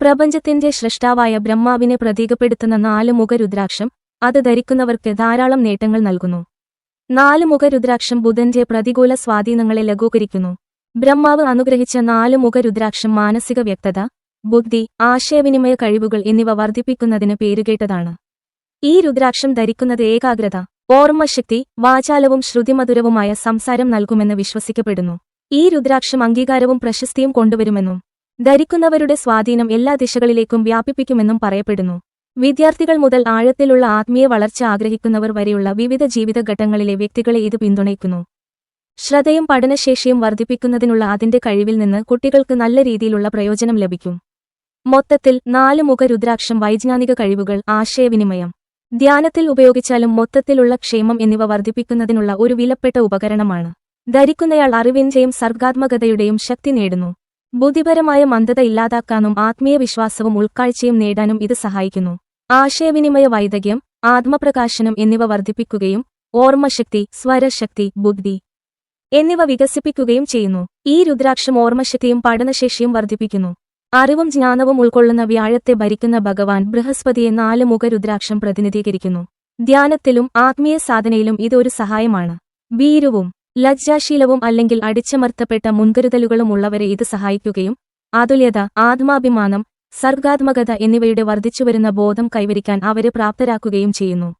പ്രപഞ്ചത്തിന്റെ സൃഷ്ടാവായ ബ്രഹ്മാവിനെ പ്രതീകപ്പെടുത്തുന്ന നാല് മുഖരുദ്രാക്ഷം അത് ധരിക്കുന്നവർക്ക് ധാരാളം നേട്ടങ്ങൾ നൽകുന്നു. നാല് മുഖരുദ്രാക്ഷം ബുധന്റെ പ്രതികൂല സ്വാധീനങ്ങളെ ലഘൂകരിക്കുന്നു. ബ്രഹ്മാവ് അനുഗ്രഹിച്ച നാല് മുഖരുദ്രാക്ഷം മാനസിക വ്യക്തത ബുദ്ധി ആശയവിനിമയ കഴിവുകൾ എന്നിവ വർദ്ധിപ്പിക്കുന്നതിന് പേരുകേട്ടതാണ്. ഈ രുദ്രാക്ഷം ധരിക്കുന്നത് ഏകാഗ്രത ഓർമ്മശക്തി വാചാലവും ശ്രുതിമധുരവുമായ സംസാരം നൽകുമെന്ന് വിശ്വസിക്കപ്പെടുന്നു. ഈ രുദ്രാക്ഷം അംഗീകാരവും പ്രശസ്തിയും കൊണ്ടുവരുമെന്നും ധരിക്കുന്നവരുടെ സ്വാധീനം എല്ലാ ദിശകളിലേക്കും വ്യാപിപ്പിക്കുമെന്നും പറയപ്പെടുന്നു. വിദ്യാർത്ഥികൾ മുതൽ ആഴത്തിലുള്ള ആത്മീയ വളർച്ച ആഗ്രഹിക്കുന്നവർ വരെയുള്ള വിവിധ ജീവിതഘട്ടങ്ങളിലെ വ്യക്തികളെ ഇത് പിന്തുണയ്ക്കുന്നു. ശ്രദ്ധയും പഠനശേഷിയും വർദ്ധിപ്പിക്കുന്നതിനുള്ള അതിന്റെ കഴിവിൽ നിന്ന് കുട്ടികൾക്ക് നല്ല രീതിയിലുള്ള പ്രയോജനം ലഭിക്കും. മൊത്തത്തിൽ നാല് മുഖ രുദ്രാക്ഷം വൈജ്ഞാനിക കഴിവുകൾ ആശയവിനിമയം. ധ്യാനത്തിൽ ഉപയോഗിച്ചാലും മൊത്തത്തിലുള്ള ക്ഷേമം എന്നിവ വർദ്ധിപ്പിക്കുന്നതിനുള്ള ഒരു വിലപ്പെട്ട ഉപകരണമാണ്. ധരിക്കുന്നയാൾ അറിവിന്റെയും സർഗാത്മകതയുടെയും ശക്തി നേടുന്നു. ബുദ്ധിപരമായ മന്ദത ഇല്ലാതാക്കാനും ആത്മീയ വിശ്വാസവും ഉൾക്കാഴ്ചയും നേടാനും ഇത് സഹായിക്കുന്നു. ആശയവിനിമയ വൈദഗ്ധ്യം ആത്മപ്രകാശനം എന്നിവ വർദ്ധിപ്പിക്കുകയും ഓർമ്മശക്തി സ്വരശക്തി ബുദ്ധി എന്നിവ വികസിപ്പിക്കുകയും ചെയ്യുന്നു. ഈ രുദ്രാക്ഷം ഓർമ്മശക്തിയും പഠനശേഷിയും വർദ്ധിപ്പിക്കുന്നു. അറിവും ജ്ഞാനവും ഉൾക്കൊള്ളുന്ന വ്യാഴത്തെ ഭരിക്കുന്ന ഭഗവാൻ ബൃഹസ്പതിയെ നാല് മുഖ രുദ്രാക്ഷം പ്രതിനിധീകരിക്കുന്നു. ധ്യാനത്തിലും ആത്മീയ സാധനയിലും ഇത് ഒരു സഹായമാണ്. ഭീരുവും ലജ്ജാശീലവും അല്ലെങ്കിൽ അടിച്ചമർത്തപ്പെട്ട മുൻകരുതലുകളും ഉള്ളവരെ ഇത് സഹായിക്കുകയും ആതുല്യത ആത്മാഭിമാനം സർഗാത്മകത എന്നിവയുടെ വർദ്ധിച്ചുവരുന്ന ബോധം കൈവരിക്കാൻ അവരെ പ്രാപ്തരാക്കുകയും ചെയ്യുന്നു.